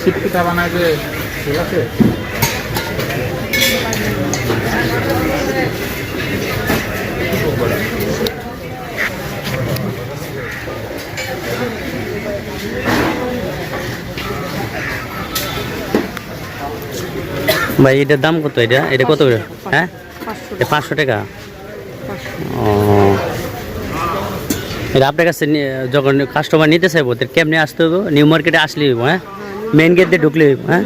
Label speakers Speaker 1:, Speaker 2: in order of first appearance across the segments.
Speaker 1: ছিটকিটা বানায় যে ঠিক আছে?
Speaker 2: ভাই এটার দাম কত এটা? এটা কত করে? হ্যাঁ? পাঁচশো। টাকা? ও এটা আপনার কাছে যখন কাস্টমার নিতে চাইব তো কেমনি আসতে হবে নিউ মার্কেটে আসলে হইব হ্যাঁ? মেন গেট দিয়ে ঢুকলে হইব হ্যাঁ?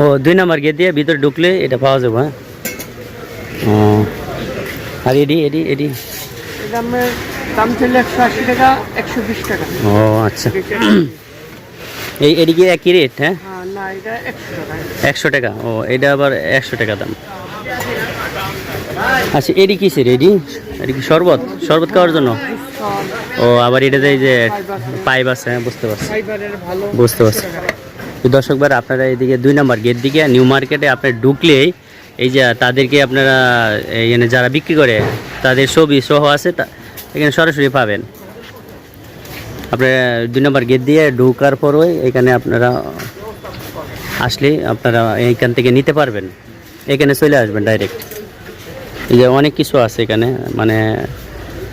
Speaker 2: ও দুই নম্বর গেট দিয়ে ভিতরে ঢুকলে এটা পাওয়া যাবে হ্যাঁ? ও। আর এডি এডি এডি?
Speaker 3: দাম একশো আশি টাকা একশো বিশ টাকা।
Speaker 2: ও আচ্ছা। এই এদিকে একই রেট হ্যাঁ?
Speaker 3: হ্যাঁ। একশো টাকা?
Speaker 2: ও এটা আবার একশো টাকা দাম। আচ্ছা এডি কিসের এডি? এডি কি শরবত? শরবত খাওয়ার জন্য? ও আবার এটাতে যে পাইপ আছে হ্যাঁ বুঝতে পারছি। বুঝতে পারছি। দর্শকবার আপনারা এদিকে দুই নম্বর গেট দিকে নিউ মার্কেটে আপনার ঢুকলেই এই যে তাদেরকে আপনারা এখানে যারা বিক্রি করে তাদের ছবি সহ আছে তা এখানে সরাসরি পাবেন। আপনারা দুই নম্বর গেট দিয়ে ঢুকার পরই এখানে আপনারা আসলে আপনারা এইখান থেকে নিতে পারবেন। এখানে চলে আসবেন ডাইরেক্ট এই যে অনেক কিছু আছে এখানে মানে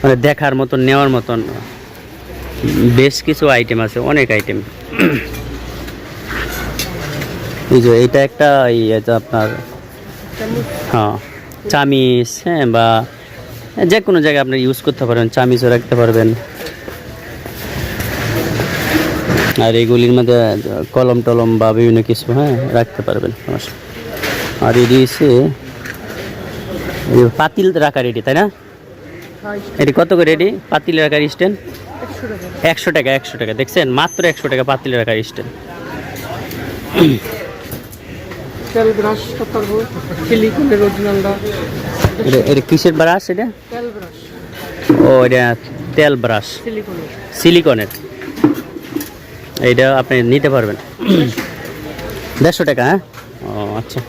Speaker 2: মানে দেখার মতন, নেওয়ার মতন, বেশ কিছু আইটেম আছে, অনেক আইটেম এই যে এটা একটা, এই আপনার হ্যাঁ চামিচ হ্যাঁ বা যে কোনো জায়গায় আপনি ইউজ করতে পারবেন, চামিচও রাখতে পারবেন। আর এগুলির মধ্যে কলম টলম বা বিভিন্ন কিছু হ্যাঁ রাখতে পারবেন আর এটি হচ্ছে পাতিল রাখার এটি তাই না? এটি কত করে এটি? পাতিল রাখার স্ট্যান্ড?
Speaker 3: একশো টাকা
Speaker 2: একশো টাকা। দেখছেন? মাত্র একশো টাকা পাতিল রাখার স্ট্যান্ড।
Speaker 3: তেল ব্রাশ করতে সিলিকনের অরিজিনালটা
Speaker 2: এটা এটা কিসের ব্রাশ এটা?
Speaker 3: তেল ব্রাশ।
Speaker 2: ও এটা তেল ব্রাশ।
Speaker 3: সিলিকনের।
Speaker 2: সিলিকনের। এইটা আপনি নিতে পারবেন। দেড়শো টাকা হ্যাঁ? ও আচ্ছা।